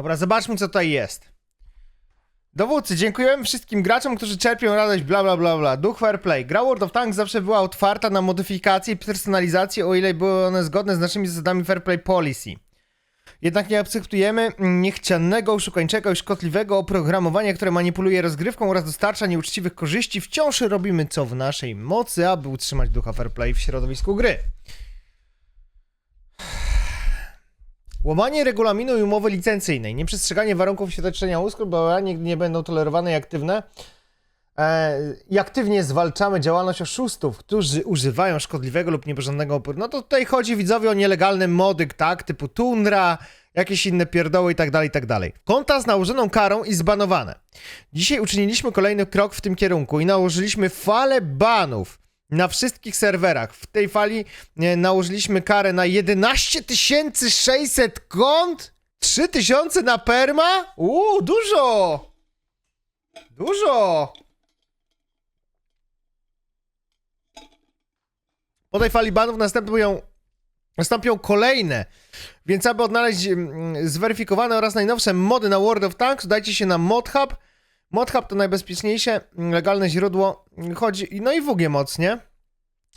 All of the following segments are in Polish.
Dobra, zobaczmy co tutaj jest. Dowódcy, dziękujemy wszystkim graczom, którzy czerpią radość, bla bla bla bla. Duch fair play. Gra World of Tanks zawsze była otwarta na modyfikacje i personalizację, o ile były one zgodne z naszymi zasadami fair play policy. Jednak nie akceptujemy niechcianego, oszukańczego i szkodliwego oprogramowania, które manipuluje rozgrywką oraz dostarcza nieuczciwych korzyści. Wciąż robimy co w naszej mocy, aby utrzymać ducha fair play w środowisku gry. Łamanie regulaminu i umowy licencyjnej, nieprzestrzeganie warunków świadczenia usług, bo nigdy nie będą tolerowane i aktywne. E, I aktywnie zwalczamy działalność oszustów, którzy używają szkodliwego lub nieporządnego oporu. No to tutaj chodzi widzowie o nielegalne mody, tak, typu tundra, jakieś inne pierdoły i tak dalej, i tak dalej. Konta z nałożoną karą i zbanowane. Dzisiaj uczyniliśmy kolejny krok w tym kierunku i nałożyliśmy falę banów na wszystkich serwerach. W tej fali e, nałożyliśmy karę na 11 600 kont? 3000 na perma? Uuu, dużo! Dużo! Po tej fali banów następują, kolejne. Więc aby odnaleźć mm, zweryfikowane oraz najnowsze mody na World of Tanks, dajcie się na ModHub. ModHub to najbezpieczniejsze mm, legalne źródło. Chodzi. No i WG Moc, nie?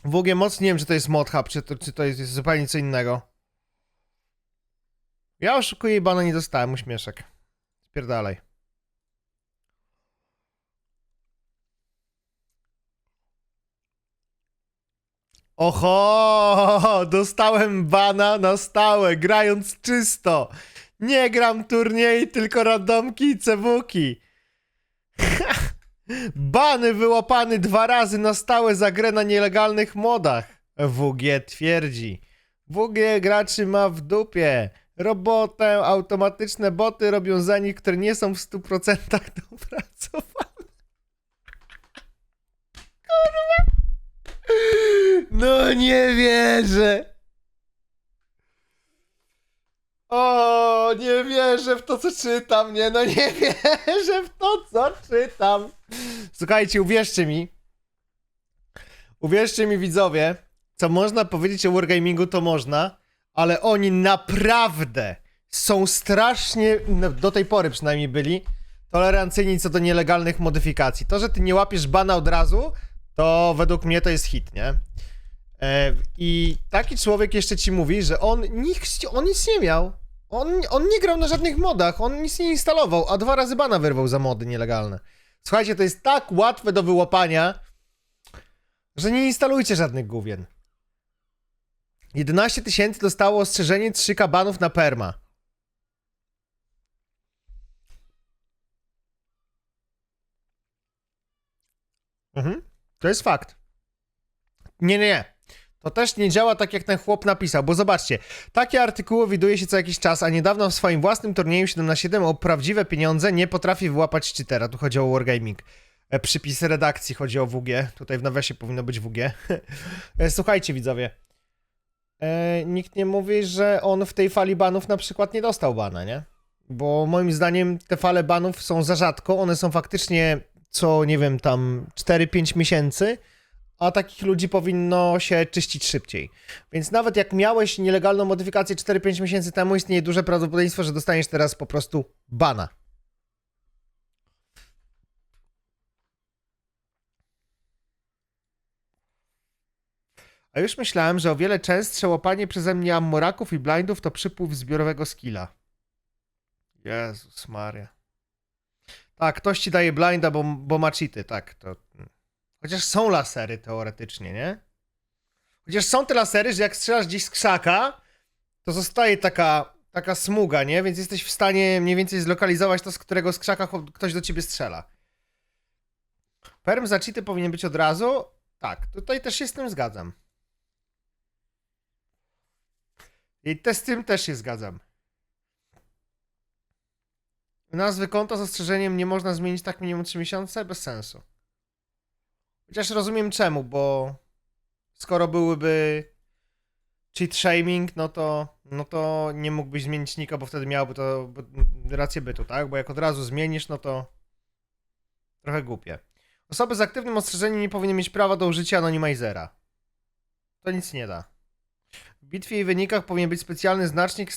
WG Moc, nie wiem czy to jest ModHub, czy to, czy to jest zupełnie co innego. Ja oszukuję i bana nie dostałem, uśmieszek. Spierdalaj. Oho, dostałem bana na stałe, grając czysto. Nie gram turniej, tylko randomki i cewuki. Bany wyłapany dwa razy na stałe za grę na nielegalnych modach. WG twierdzi. WG graczy ma w dupie. Robotę, automatyczne boty robią za nich, które nie są w 100% dopracowane. No nie wierzę. O, nie wierzę w to, co czytam, nie, no nie wierzę w to, co czytam. Słuchajcie, uwierzcie mi. Uwierzcie mi, widzowie, co można powiedzieć o Wargamingu, to można, ale oni naprawdę są strasznie, no, do tej pory przynajmniej byli, tolerancyjni co do nielegalnych modyfikacji. To, że ty nie łapiesz bana od razu, to według mnie to jest hit, nie? E, I taki człowiek jeszcze ci mówi, że on, on nic nie miał. On, on nie grał na żadnych modach, on nic nie instalował, a dwa razy bana wyrwał za mody nielegalne. Słuchajcie, to jest tak łatwe do wyłapania, że nie instalujcie żadnych główien. 11 tysięcy dostało ostrzeżenie 3 kabanów na perma. Mhm. To jest fakt. Nie, nie, nie. To też nie działa tak, jak ten chłop napisał, bo zobaczcie, takie artykuły widuje się co jakiś czas, a niedawno w swoim własnym turnieju 7 na 7 o prawdziwe pieniądze nie potrafi wyłapać cheatera. Tu chodzi o Wargaming. E, Przypis redakcji chodzi o WG. Tutaj w nawiasie powinno być WG. E, Słuchajcie, widzowie. E, nikt nie mówi, że on w tej fali banów na przykład nie dostał bana, nie? Bo moim zdaniem te fale banów są za rzadko. One są faktycznie co, nie wiem, tam 4-5 miesięcy a takich ludzi powinno się czyścić szybciej. Więc nawet jak miałeś nielegalną modyfikację 4-5 miesięcy temu, istnieje duże prawdopodobieństwo, że dostaniesz teraz po prostu bana. A już myślałem, że o wiele częstsze łapanie przeze mnie ammoraków i blindów to przypływ zbiorowego skilla. Jezus Maria. Tak, ktoś ci daje blinda, bo, bo ma cheaty, tak, to... Chociaż są lasery teoretycznie, nie? Chociaż są te lasery, że jak strzelasz gdzieś z krzaka, to zostaje taka, taka smuga, nie? Więc jesteś w stanie mniej więcej zlokalizować to, z którego z krzaka ktoś do ciebie strzela. Perm za cheaty powinien być od razu? Tak, tutaj też się z tym zgadzam. I te, z tym też się zgadzam. Nazwy konta z ostrzeżeniem nie można zmienić tak minimum 3 miesiące? Bez sensu. Chociaż rozumiem czemu, bo skoro byłyby cheat shaming, no to, no to nie mógłbyś zmienić nika, bo wtedy miałby to rację bytu, tak? Bo jak od razu zmienisz, no to trochę głupie. Osoby z aktywnym ostrzeżeniem nie powinny mieć prawa do użycia anonimizera. To nic nie da. W bitwie i wynikach powinien być specjalny znacznik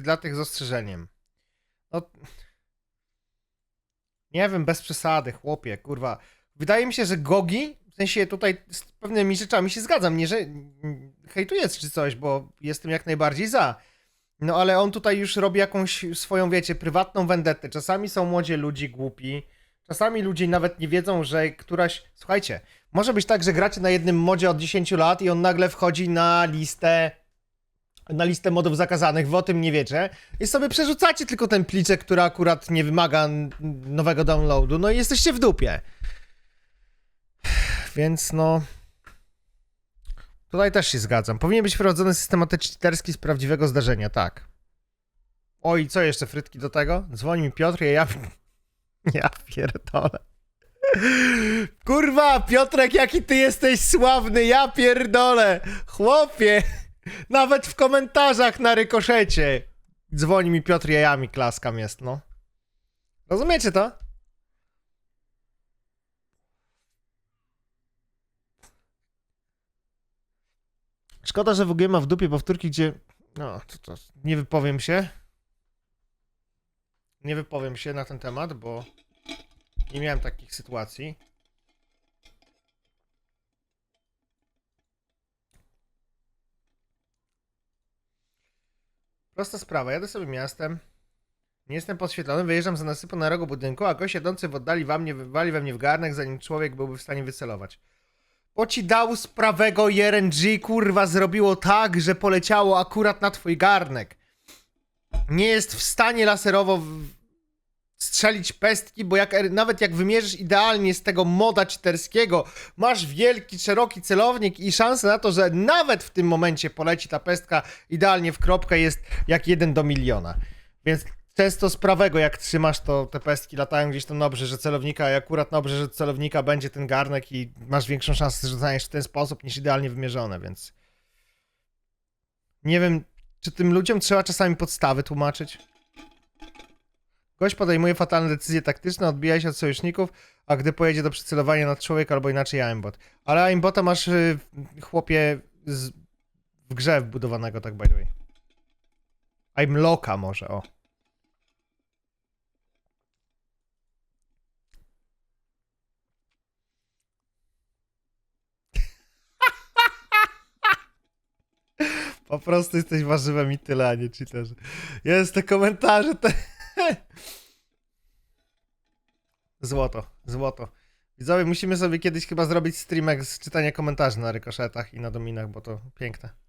dla tych z ostrzeżeniem. No... Nie wiem, bez przesady, chłopie, kurwa. Wydaje mi się, że Gogi, w sensie tutaj z pewnymi rzeczami się zgadzam, nie, że hejtuję czy coś, bo jestem jak najbardziej za. No ale on tutaj już robi jakąś swoją, wiecie, prywatną vendetę. Czasami są młodzi ludzi głupi, czasami ludzie nawet nie wiedzą, że któraś... Słuchajcie, może być tak, że gracie na jednym modzie od 10 lat i on nagle wchodzi na listę na listę modów zakazanych, wy o tym nie wiecie i sobie przerzucacie tylko ten pliczek, który akurat nie wymaga nowego downloadu, no i jesteście w dupie. Więc no... Tutaj też się zgadzam. Powinien być wprowadzony system cheaterski z prawdziwego zdarzenia, tak. Oj, co jeszcze, frytki do tego? Dzwoni mi Piotr, ja... Ja pierdolę. Kurwa, Piotrek, jaki ty jesteś sławny, ja pierdolę. Chłopie, nawet w komentarzach na rykoszecie. Dzwoni mi Piotr jajami, klaskam jest, no. Rozumiecie to? Szkoda, że w ogóle ma w dupie powtórki, gdzie... No, to, to nie wypowiem się. Nie wypowiem się na ten temat, bo nie miałem takich sytuacji. Prosta sprawa, jadę sobie miastem. Nie jestem podświetlony, wyjeżdżam za nasypu na rogu budynku, a gość w oddali wam nie wywali we mnie w garnek, zanim człowiek byłby w stanie wycelować. Bo ci dał z prawego IRNG, kurwa, zrobiło tak, że poleciało akurat na twój garnek. Nie jest w stanie laserowo strzelić pestki, bo jak, nawet jak wymierzysz idealnie z tego moda cheaterskiego, masz wielki, szeroki celownik i szansa na to, że nawet w tym momencie poleci ta pestka idealnie w kropkę jest jak jeden do miliona. Więc często z prawego jak trzymasz, to te pestki latają gdzieś tam na obrzeże celownika i akurat na obrzeże celownika będzie ten garnek i masz większą szansę, że dostaniesz w ten sposób niż idealnie wymierzone, więc... Nie wiem, czy tym ludziom trzeba czasami podstawy tłumaczyć? Gość podejmuje fatalne decyzje taktyczne, odbija się od sojuszników, a gdy pojedzie do przycelowania na człowiek albo inaczej aimbot. Ale aimbota masz, y, chłopie, z, w grze wbudowanego, tak by the way. Aimlocka może, o. Po prostu jesteś warzywem i tyle, a nie cheaterzy. Jest te komentarze, te... Złoto, złoto. Widzowie, musimy sobie kiedyś chyba zrobić streamek z czytania komentarzy na rykoszetach i na dominach, bo to piękne.